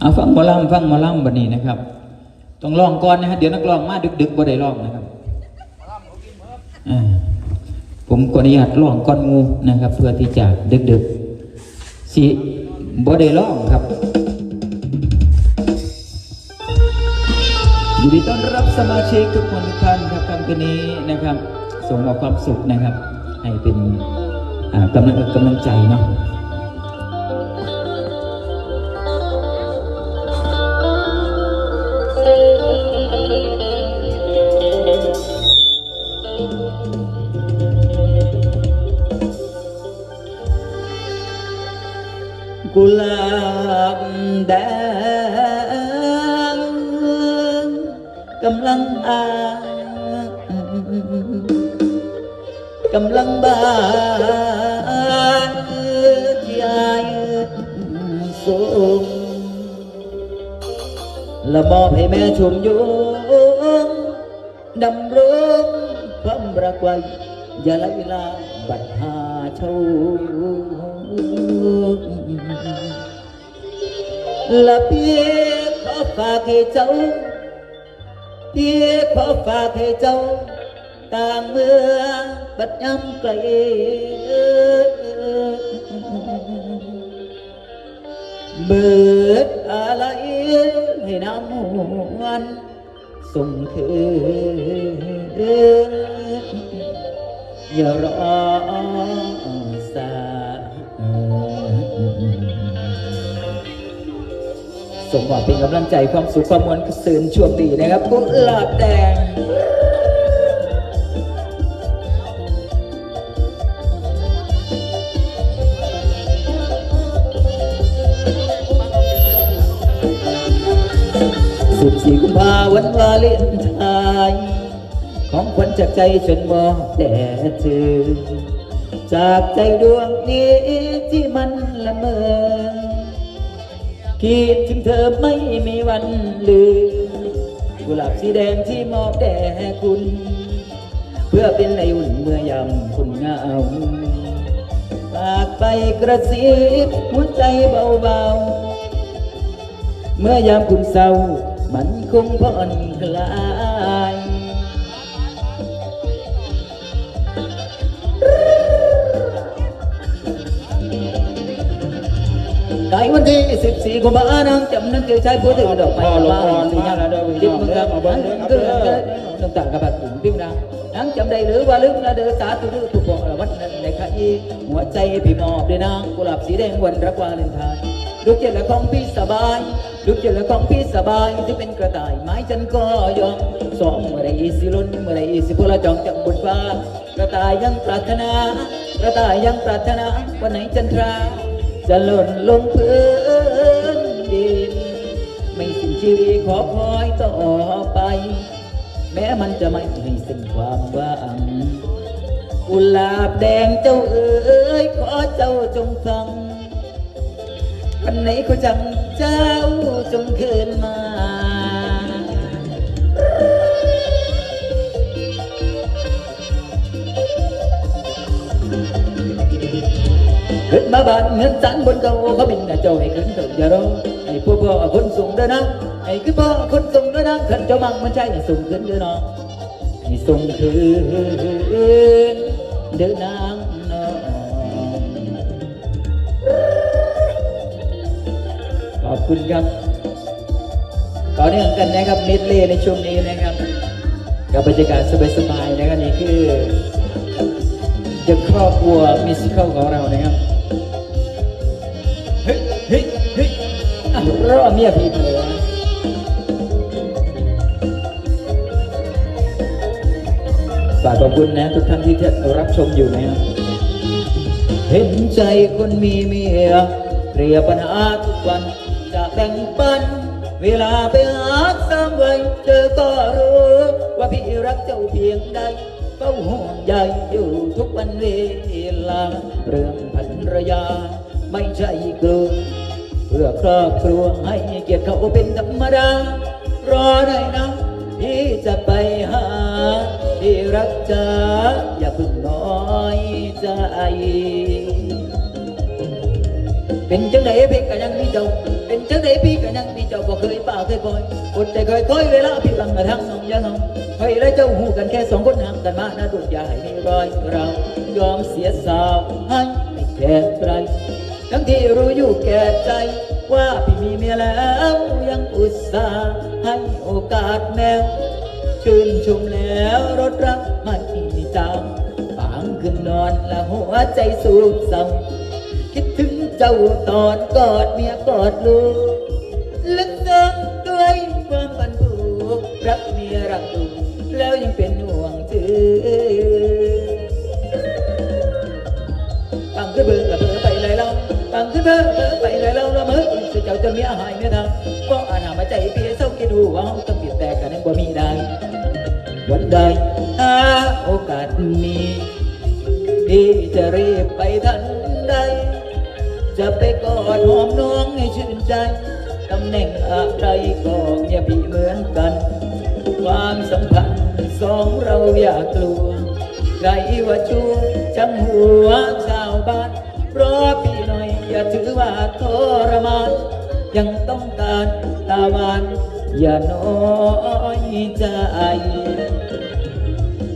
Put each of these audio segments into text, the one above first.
เอาฟังหมอลำฟังหมอลำบันนี้นะครับ ต้องร้องก่อนนะฮะเดี๋ยวนักร้องมาดึกๆบ่ได้ร้องนะครับผมขออนุญาตร้องก่อนหมูนะครับ เพื่อที่จะดึกๆสิบ่ได้ร้องครับยินดีต้อนรับสมาชิกทุกคนทุกท่านครับคำคืนนี้นะครับส่งมอบความสุขนะครับ ให้เป็นอ่ากำลังกำลังใจเนาะ ลังอากำลังบานที่อายสูงละมอบให้แม่ชมยงดำรงความรักไว้อย่าละเวลาบัดหาเช่าละเพียขอฝากให้เจ้าเพียขอฝากให้เจ้า ต่างเมื่อบัดยำไกลเบิดอะไรใส่งเธออย่ามอบเป็นกำลังใจความสุขความมวลสืนช่วงดีนะครับกุหลาบแดงสิบสี่กุมภาวันวาเลนไทน์ของขวัญจากใจฉันมอบแด่เธอจากใจดวงนี้ที่มันละเมอ คิดถึงเธอไม่มีวันลืมกุหลาบสีแดงที่มอบแด่คุณ เพื่อเป็นในอุ่นเมื่อยำคุณเหงาปากไปกระซิบหัวใจเบาๆ เมื่อยามคุณเศร้ามันคงผ่อนคลาย ไก่วันที่สิบสี่กุมภาพันธ์จำนั้นเจอชายผู้ถือดอกไม้พ่อละมาสี่มาแล้วเด้อพี่จิ้มน้องมึงเด้คอรับมาเบิ่งเด้อครับเด้เด้ออน้ำตาลกับแบบถึงจิ้มนะนังจำได้หรือว่าลืมนะเด้อสาธุทุกบอกวันนั้นในข้าอีหัวใจพี่มอบด้วยนางกุหลาบสีแดงวันรักวาเลนไทน์ลูกเจริญของพี่สบายลูกเจริญของพี่สบายที่เป็นกระต่ายไม้จันก็ยอมสองเมื่อไรสิล้นเมื่อไรสิพวกเราจองจากบนฟ้ากระต่ายยังปรารถนากระต่ายยังปรารถนาวันไหนจันทรา จะหล่นลงพื้นดิน ไม่สิ้นชีวิตขอคอยต่อไป แม้มันจะไม่ให้สิ้นความหวังกุหลาบแดงเจ้าเอ๋ยขอเจ้าจงฟังวันไหนก็จังเจ้าจงคืนมา ขึ้นมาบ้านเงินสันบนเขาเขาบินแต่เจ้าให้ขึ้นเถิดอย่ารอให้พวกพ่อคนสูงเด้อนะให้คือพ่อคนสูงเด้อนะขันเจ้ามังมันใช่ให้สูงขึ้นเด้อน้องให้สูงขึ้นเด้อนางน้องขอบคุณครับต่อเนื่องกันนะครับมิดเล่ในช่วงนี้นะครับ กับบรรยากาศสบายๆนะครับนี่คือเดอะครอบครัวมิวสิคลของเรานะครับ เฮ้ยเฮ้ยเฮ้ยอะรอเมียพี่เผลอฝากขอบคุณนะทุกท่านที่รับชมอยู่นะครับเห็นใจคนมีเมียเคลียปัญหาทุกวันจะแบ่งปัน เวลาไปหาสามวัยเธอก็รู้ว่าพี่รักเจ้าเพียงใดเฝ้าห่วงใยอยู่ทุกวันเวลา เรื่องภรรยา ไม่ใช่กลัวเพื่อ รอบครัวให้เกียรติเขาเป็นธรรมดารอได้นะที่จะไปหาที่รักจ๋าอย่าเพึ่งน้อยใจเป็นจังไดพี่ก็ยังมีเจ้า เป็นจังไดพี่ก็ยังมีเจ้าบ่เคยป่าเคยคอยอดใจเคยคอยเวลาพี่บังกระทั่งน้องยาน้องเคยและเจ้าหูกันแค่สองคนห่างกันมานะดุจยาให้มีรอยเรายอมเสียสาวให้ไม่แค่ใครทั้งที่รู้อยู่แก่ใจ ว่าพี่มีเมียแล้วยังอุตส่าห์ให้โอกาสแมวชื่นชมแล้วรถรักไม่จางปางขึ้นนอนและหัวใจสูบสั่งคิดถึงเจ้าตอนกอดเมียกอดลูกลึกซึ้งด้วยความบันผูกรักเมียรักลูกแล้วยังเป็นห่วงเธอปังขึ้นเบอร์กับเบอร์ไปเลยเราปังขึ้นเบอร์เบอร์ไปเลยเราละเมอ เจ้าจะมีอาหารไม่ทำก็อาหามาใจเปียเศร้าคิดดูว่าต้องเปลี่ยนแต่กันนั้นบ่มีได้วันใดถ้าโอกาสมีพี่จะรีบไปทันใดจะไปกอดหอมน้องให้ชื่นใจตำแหน่งอะไรก็อย่าพี่เหมือนกัน ความสัมพันธ์สองเราอย่ากลัวใครว่าชูช่างหัวชาวบ้านเพราะพี่หน่อยอย่าถือว่าทรมาน ยังต้องการตาวันอย่าน้อยใจ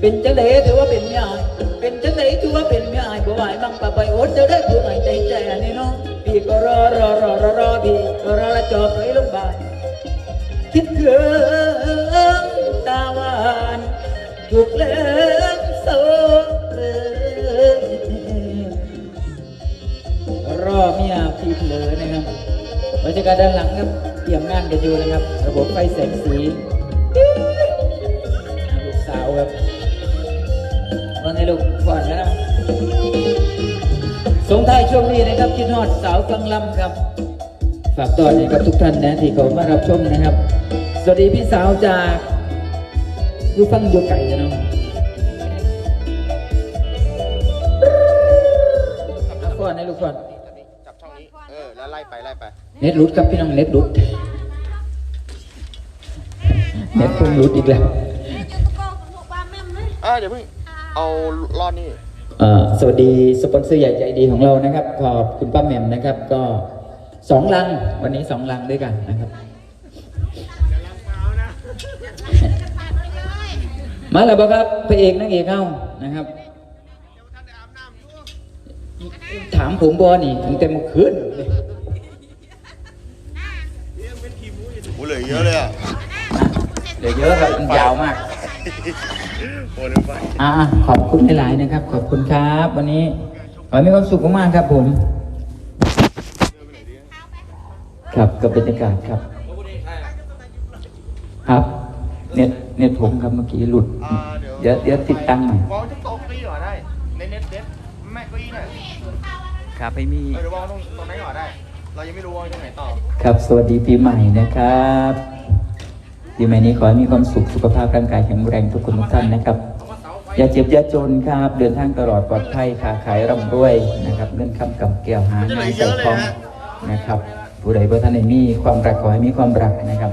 เป็นจังไดถือว่าเป็นยายเป็นจังไดถือว่าเป็นยายบ่ไหวบังปะไปอดจะได้ผู้ใหม่ใจใจอันนี้น้องพี่ก็รอรอรอรอรอพี่ก็รอจอบไปลงบายคิดถึง รรยากาศด้านหลังครับเตรียมงานกันอยู่นะครับ ระบบไฟแสงสีลูกสาวครับว่าไงลูกก่อนนะสงท้ายช่วงนี้นะครับคิดฮอดสาวฟังลำครับ ฝากตอนนี้กับทุกท่านนะที่เขามารับชมนะครับ สวัสดีพี่สาวจากยูฟังยูไก่นะนาะเอาก่อนนะลูกก่อน จับช่องนี้ เออ แล้วไล่ไปไล่ไปเน็ตรุดครับพี่น้องเน็ตรุดเน็ตเพิ่งรุดอีกแล้วอ่าเดี๋ยวเพิ่งเอารอดนี่เอ่อสวัสดีสปอนเซอร์ใหญ่ใจดีของเรานะครับ ขอบคุณป้าแหม่มนะครับ ก็สองลังวันนี้สองลังด้วยกันนะครับมาแล้วบ่ครับพระเอกนางเอกเข้านะครับ ถามผมบอนี่ถึงแต่เมื่อคืนเลย เหลือเยอะเลยอะเหลือเยอะครับมันยาวมากโอ้ลืมไปอ่าขอบคุณหลายๆนะครับ ขอบคุณครับ วันนี้ขอให้มีความสุขมากๆครับผม ครับกับบรรยากาศครับ ครับ เน็ตเน็ตผมครับเมื่อกี้หลุดอ่าเดี๋ยวเดี๋ยวติดตั้งใหม่วางที่โต๊ะเก้าอี้หน่อยได้ในเน็ตเด็ดแม่เก้าอี้หน่อยครับไม่มีเออเดี๋ยววางตรงตรงไหนก่อนได้ เรายังไม่รู้วางตรงไหนต่อ ครับ สวัสดีปีใหม่นะครับปีใหม่นี้ขอให้มีความสุขสุขภาพร่างกายแข็งแรงทุกคนทุกท่านนะครับ อย่าเจ็บอย่าจนครับ เดินทางตลอดปลอดภัยค้าขายร่ำรวยนะครับเงินคำกับแก้วหาเงินใส่ทองนะครับผู้ใดบ่ท่านใดมีความรักขอให้มีความรักนะครับ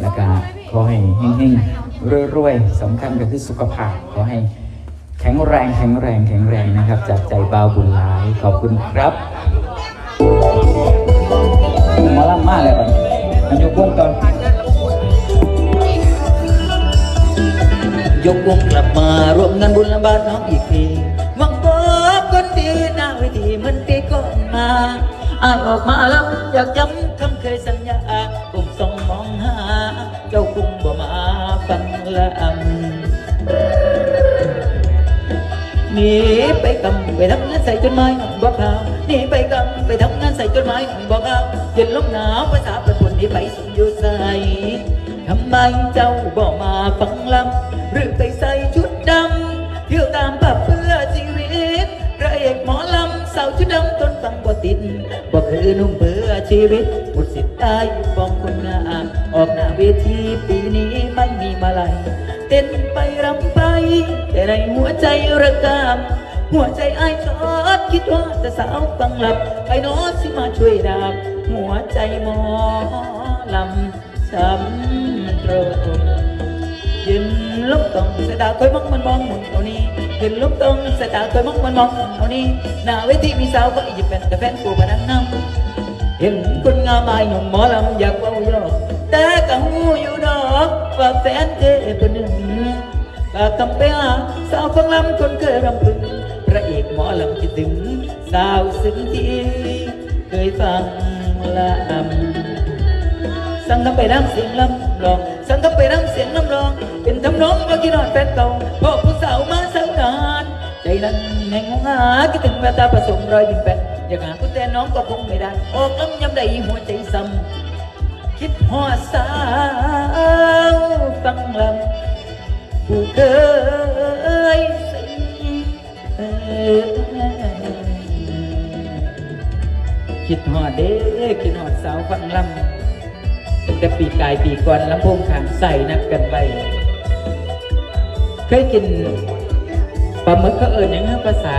แล้วก็ขอให้เฮงๆรวยๆสำคัญก็คือสุขภาพขอให้แข็งแรงแข็งแรงแข็งแรงนะครับ จากใจบ่าวบุญหลายขอบคุณครับ มอลำมาเลยก่อนอันยกวงก่อนยกวงกลับมารวมงานบุญละบาทน้องอีกทีหวังบอกคนดีหน้าเวทีเหมือนปีก่อนมาอายออกมาแล้วอยากย้ำคำเคยสัญญาผมส่องมองหา เจ้าคงบ่มาฟังละอำหนีไปกำไปทำงานใส่จดหมายหนุ่มบอกข่าว หนีไปกำไปทำงานใส่จดหมายบอกข่าเย็นลมหนาวภาษาประปุ่นหนีไปสุอยู่ใสทำไมเจ้าบอกมาฟังลำหรือไปใส่ชุดดำเที่ยวตามผับเพื่อชีวิตพระเอกหมอลำสาวชุดดำต้นฟังบ่ติดบอกคือหนุ่มเพื่อชีวิตหมดสิทธิ์ตายฟองคนงามออกหน้าเวทีปีนี้ไม่มีมาลัยเต้นไปรำไป แต่ในหัวใจระกำ หัวใจไอ้ชอดคิดว่าจะสาวฟังหลับใครโน้สิมาช่วยดาบหัวใจหมอลำช้ำตรงยืนลุกตรงสายตาคอยมองมันมองมุนเอานี้ยืนลุกตรงสายตาคอยมองมันมองเอานี้หน้าเวทีมีสาวก็หยิบเป็นแต่แฟนกูมานั่งนั่งเห็นคนงามอายหนุ่มหมอลำอยากเว้าแฟนเอ้คนหนึ่งปากคำไปหาสาวฟังลำคนเคยรำพึง อลำคิดถึง สาวซึ้งที่เคยฟังลำ สั่งทำไปน้ำเสียงลำลอง สั่งทำไปน้ำเสียงลำลอง เป็นทำนองว่าคิดนอนแฟนเก่าเพราะผู้สาวมาสาวนาน ใจนั้นแห่งงาคิดถึงแววตาผสมรอยยิ้มแปะอยากหาผู้แต่น้องก็คงไม่ได้ ออกลำยำใดหัวใจซ้ำคิดหอดสาวฟังลำ เด้คิดหอดสาวฟังลำตั้งแต่ปีกายปีก่อนลำโพงขางใส่นักกันไปเคยกินปลาหมึกก็เอิญยังไงภาษา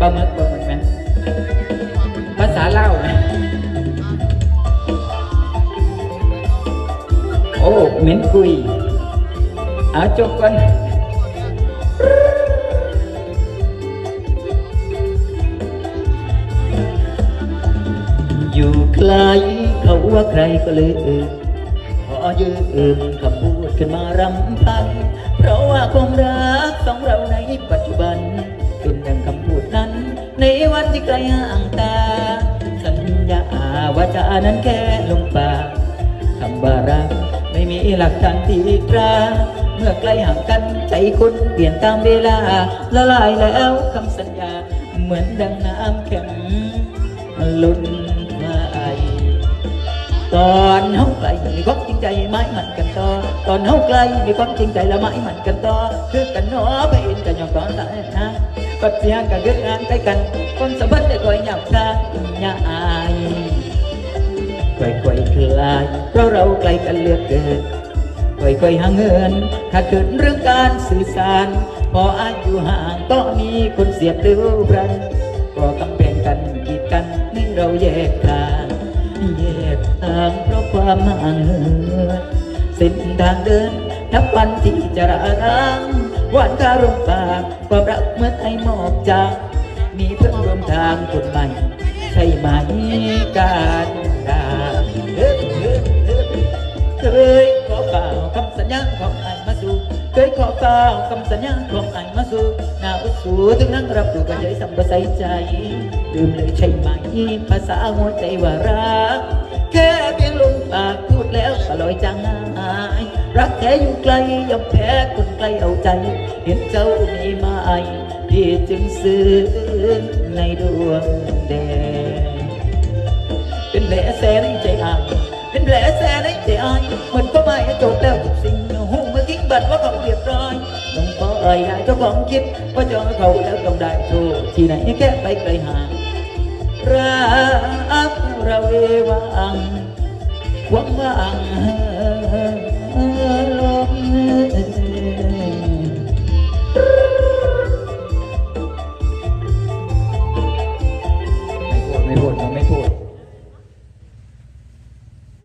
ปลาหมึกปลาหมึกไหมภาษาเล่าไหมโอ้เหม็นกุยเอาจบก่อน อยู่ไกลเขาว่าใครก็เลยเอ่ยขอยืมคำพูดขึ้นมารำพัน เพราะว่าความรักสองเราในปัจจุบัน เป็นดังคำพูดนั้น ในวันที่ไกลห่างตา สัญญาว่าจะนั้นแค่ลมปากคำว่ารักไม่มีหลักฐานที่ตรา เมื่อใกล้ห่างกันใจคนเปลี่ยนตามเวลา ละลายแล้วคำสัญญา เหมือนดังน้ำแข็งมันลุ่น ตอนเฮาไกลมีความจริงใจไม้มันกันต่อตอนเฮาไกลมีความจริงใจและไม้มันกันต่อคือกันหนอไปอินกันยอมตอนตายนะก็เสียงกันเกิดงานใกล้กันความสัมพันธ์ได้คอยหยับทางยาอายค่อยๆคลายเพราะเราไกลกันเลือกเกินค่อยๆห่างเหินขาดเกินเรื่องการสื่อสารพออายุห่างก็มีคนเสียบเร็วพรัน ทางเพราะความห่างเหินเส้นทางเดิน นับวันที่จะระร้างหวานคารมปากความรักเมื่อไอหมอกจางมีเพื่อนร่วมทางคนใหม่ใช่ไหมการดาเฮ้ยเฮ้ยเฮ้ยเคยขอก่าวคำสัญญาของไอ้มาสู่เคยขอก่าวคำสัญญาของไอ้มาสู่นาอุดสูถึงนั่งรับดูกันใจสัมปใสใจลืมเลยใช่ไหมภาษาหัวใจว่ารัก แค่เพียงลมปากพูดแล้วก็ลอยจางหายรักแท้อยู่ไกลยอมแพ้คนไกลเอาใจ เห็นเจ้ามีมาไอพี่จึงซึ้งในดวงแดงเป็นแผลแสในใจอายเป็นแผลแสในใจอายเหมือนก็ไม่จบแล้วทุกสิ่งหูเมื่อทิ้งบัตรว่าเขาเรียบร้อยต้องขอเอ่ยเจ้าของคิดว่าเจอเขาแล้วต้องได้โชว์ที่ไหนแค่ไปไกลห่างรักเราเอวังห วังความหวังลม